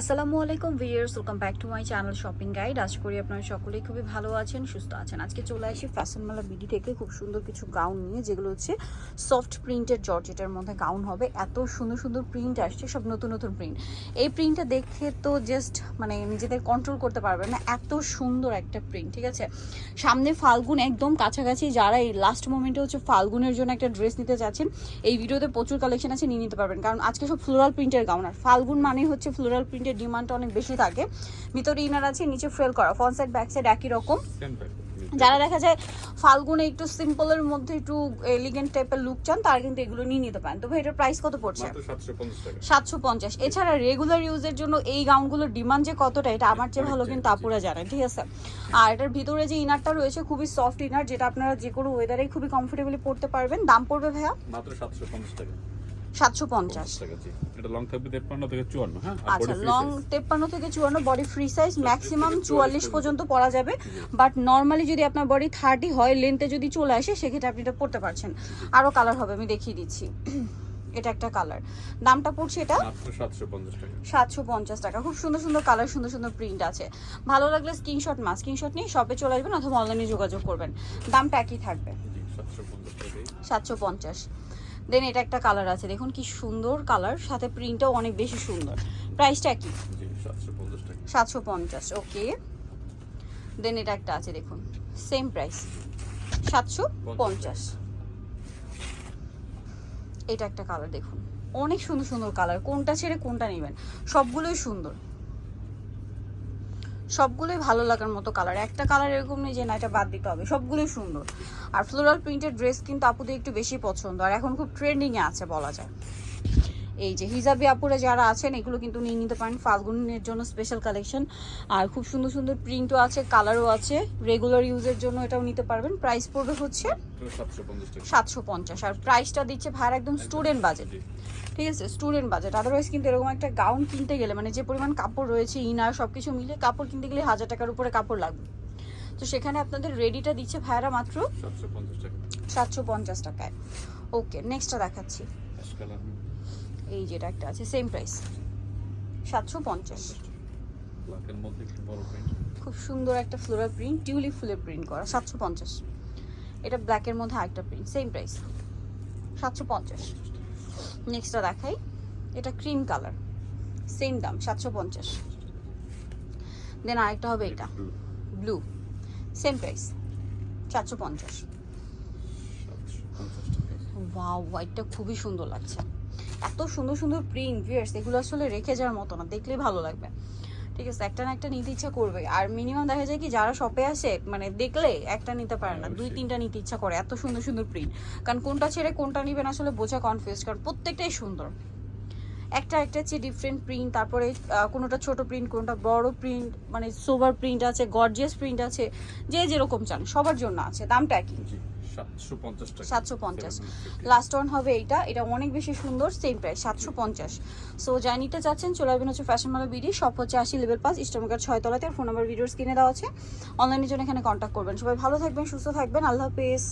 আসসালামু আলাইকুম viewers welcome back to my channel shopping guide. আশা করি আপনারা সকলেই খুবই ভালো আছেন, সুস্থ আছেন। আজকে চলে আসি ফ্যাশন ফ্যাশনমালা বিডি থেকে খুব সুন্দর কিছু গাউন নিয়ে, যেগুলো হচ্ছে সফট প্রিন্টেড জর্জেটের মধ্যে গাউন হবে। এত সুন্দর সুন্দর প্রিন্ট আসছে, সব নতুন নতুন প্রিন্ট এই প্রিন্টটা দেখে তো জাস্ট মানে নিজেদের কন্ট্রোল করতে পারবেন না, এত সুন্দর একটা প্রিন্ট ঠিক আছে? সামনে ফাল্গুন একদম কাছাকাছি, যারা এই লাস্ট মোমেন্টে হচ্ছে ফাল্গুনের জন্য একটা ড্রেস নিতে চাচ্ছেন এই ভিডিওতে প্রচুর কালেকশন আছে, নিয়ে নিতে পারবেন। কারণ আজকে সব ফ্লোরাল প্রিন্টের গাউন আর ফাল্গুন মানে হচ্ছে ফ্লোরাল প্রিন্টের ডিমান্ডটা অনেক বেশি থাকে। ভিতরে ইনার আছে নিচে ফ্রেল করা ফ্রন্ট সাইড ব্যাক সাইড একই রকম। যারা দেখা যায় ফাল্গুনে একটু সিম্পলের মধ্যে একটু এলিগেন্ট টাইপের লুক চান তারা কিন্তু এগুলো নিয়ে নিতে পারেন। তবে এটার প্রাইস কত পড়ছে? মাত্র 750 টাকা। সাতশো পঞ্চাশ। এছাড়া রেগুলার ইউজের জন্য এই গাউনগুলোর ডিমান্ড যে কতটা এটা আমার চেয়ে ভালো কিন্তু আপুরা জানেন ঠিক আছে? আর এটার ভিতরে যে ইনারটা রয়েছে খুবই সফট ইনার যেটা আপনারা যে কোনো ওয়েদারে খুবই কমফোর্টেবলি পড়তে পারবেন। দাম পড়বে ভাইয়া? মাত্র সাতশো পঞ্চাশ 50 টাকা জি। এটা লং থাকবে 53 থেকে 54 হ্যাঁ? আচ্ছা লং size। তেপ্পান্ন থেকে চুয়ান্ন বডি ফ্রি সাইজ ম্যাক্সিমাম চুয়াল্লিশ 44 পর্যন্ত। পরা যাবে। বাট নর্মালি যদি আপনার বডি থার্টি হয় লেন্থে যদি চলে আসে সেক্ষেত্রে আপনি এটা পড়তে পারছেন। আরও কালার হবে আমি দেখিয়ে দিচ্ছি। এটা একটা কালার দামটা পড়ছে এটা? 750 সাতশো পঞ্চাশ টাকা। খুব সুন্দর সুন্দর কালার সুন্দর সুন্দর প্রিন্ট আছে। ভালো লাগলে স্ক্রিনশট মা স্ক্রিনশট নিয়ে শপে চলে আসবেন অথবা অনলাইনে যোগাযোগ করবেন। দামটা একই থাকবে। 750 সাতশো পঞ্চাশ। দেন এটা একটা কালার আছে। দেখুন কি সুন্দর কালার সাথে প্রিন্টটাও অনেক বেশি সুন্দর। প্রাইসটা কি? 750 টাকা। সাতশো পঞ্চাশ ওকে দেন এটা একটা আছে দেখুন। সেম প্রাইস সাতশো পঞ্চাশ। এটা একটা কালার দেখুন। অনেক সুন্দর সুন্দর কালার কোনটা ছেড়ে কোনটা নেবেন? সবগুলোই সুন্দর। সবগুলোই ভালো লাগার মতো কালার একটা কালার এরকম নেই যে, না, এটা বাদ দিতে হবে। সবগুলোই সুন্দর। আর ফ্লোরাল প্রিন্টের ড্রেস কিন্তু আপুদের একটু বেশি পছন্দ। আর এখন খুব ট্রেন্ডিংয়ে আছে বলা যায়। এই যে হিজাবি আপুরে যারা আছেন এগুলো কিন্তু নিয়ে নিতে পারেন। ফাল্গুনের জন্য স্পেশাল কালেকশন আর খুব সুন্দর সুন্দর প্রিন্টও আছে কালারও আছে। রেগুলার ইউজের জন্য এটাও নিতে পারবেন। প্রাইস পড়বে হচ্ছে মাত্র 750 টাকা সাতশো পঞ্চাশ। আর প্রাইসটা দিচ্ছে ভাইয়ার একদম স্টুডেন্ট বাজেট ঠিক আছে? স্টুডেন্ট বাজেট আদারওয়াইজ কিন্তু এরকম একটা গাউন কিনতে গেলে মানে যে পরিমাণ কাপড় রয়েছে ইনার সব কিছু মিলে কাপড় কিনতে গেলে হাজার টাকার উপরে কাপড় লাগবে। তো সেখানে আপনাদের রেডিটা দিচ্ছে ভাইয়ারা মাত্র সাতশো পঞ্চাশ টাকায়। ওকে নেক্সটটা দেখাচ্ছি। এই যেটা একটা আছে সেম প্রাইস সাতশো পঞ্চাশ। খুব সুন্দর একটা ফ্লোরাল প্রিন্ট টিউলিপ ফুলের প্রিন্ট করা সাতশো পঞ্চাশ। এটা ব্ল্যাকের মধ্যে আরেকটা প্রিন্ট সেম প্রাইস সাতশো পঞ্চাশ। নেক্সটটা দেখাই। এটা ক্রিম কালার সেম দাম সাতশো পঞ্চাশ। দেন আরেকটা হবে এটা ব্লু সেম প্রাইস চারশো পঞ্চাশ। 750 ওয়াও হোয়াইটটা খুবই সুন্দর লাগছে। এত সুন্দর সুন্দর প্রিন্ট ভিয়ার্স এগুলো আসলে রেখে যাওয়ার মতো না দেখলেই ভালো লাগবে। ঠিক আছে একটা না একটা নিতে ইচ্ছা করবে। আর মিনিমাম দেখা যায় কি যারা শপে আসে মানে দেখলে একটা নিতে পারে না দুই তিনটা নিতে ইচ্ছা করে এত সুন্দর সুন্দর প্রিন্ট কারণ কোনটা ছেড়ে কোনটা নিবেন আসলে বোঝা কনফিউজ কারণ প্রত্যেকটাই সুন্দর। একটা একটা হচ্ছে ডিফারেন্ট প্রিন্ট তারপরে কোনোটা ছোট প্রিন্ট কোনোটা বড় প্রিন্ট মানে সোভার প্রিন্ট আছে গর্জিয়াস প্রিন্ট আছে যে যেরকম চান সবার জন্য আছে দামটা কি জি। 750 টাকা সাতশো পঞ্চাশ 750 লাস্ট ওয়ান হবে এইটা। এটা অনেক বেশি সুন্দর সেম প্রাইস সাতশো পঞ্চাশ। সো যা নিতে চাচ্ছেন চলে আসবেন হচ্ছে ফ্যাশন মালা বিডি সব হচ্ছে আশি লেভেল পাস ইস্টামকার ছয় তলাতে আর ফোন নাম্বার ভিডিওস কিনে দেওয়া আছে। অনলাইনের জন্য এখানে কন্ট্যাক্ট করবেন। সবাই ভালো থাকবেন সুস্থ থাকবেন। আল্লাহ হাফেজ।